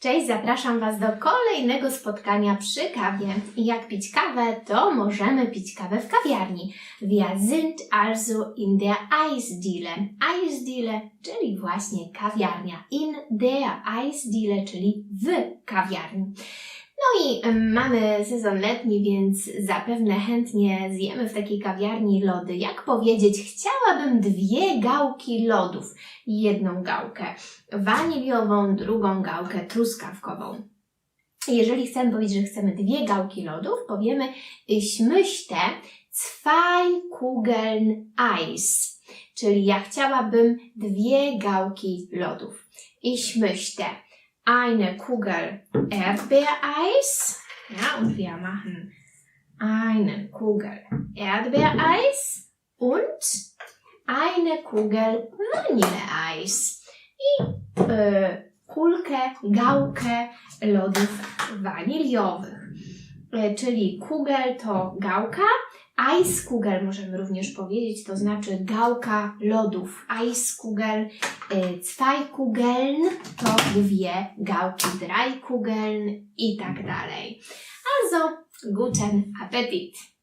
Cześć, zapraszam Was do kolejnego spotkania przy kawie. Jak pić kawę, to możemy pić kawę w kawiarni. Wir sind also in der Eisdiele. Eisdiele, czyli właśnie kawiarnia. In der Eisdiele, czyli w kawiarni. No i mamy sezon letni, więc zapewne chętnie zjemy w takiej kawiarni lody. Jak powiedzieć, chciałabym dwie gałki lodów. Jedną gałkę waniliową, drugą gałkę truskawkową. Jeżeli chcemy powiedzieć, że chcemy dwie gałki lodów, powiemy ich zwei Kugeln Eis. Czyli ja chciałabym dwie gałki lodów. Ich möchte eine Kugel Erdbeereis. Ja, und wir machen eine Kugel Erdbeereis und eine Kugel Vanilleeis. I e, kulkę, gałkę lodów waniliowych. E, czyli kugel to gałka, Eiskugel możemy również powiedzieć, to znaczy gałka lodów. Eiskugel, e, zwei Kugeln to dwie gałki, drei Kugeln i tak dalej. Also, guten Appetit!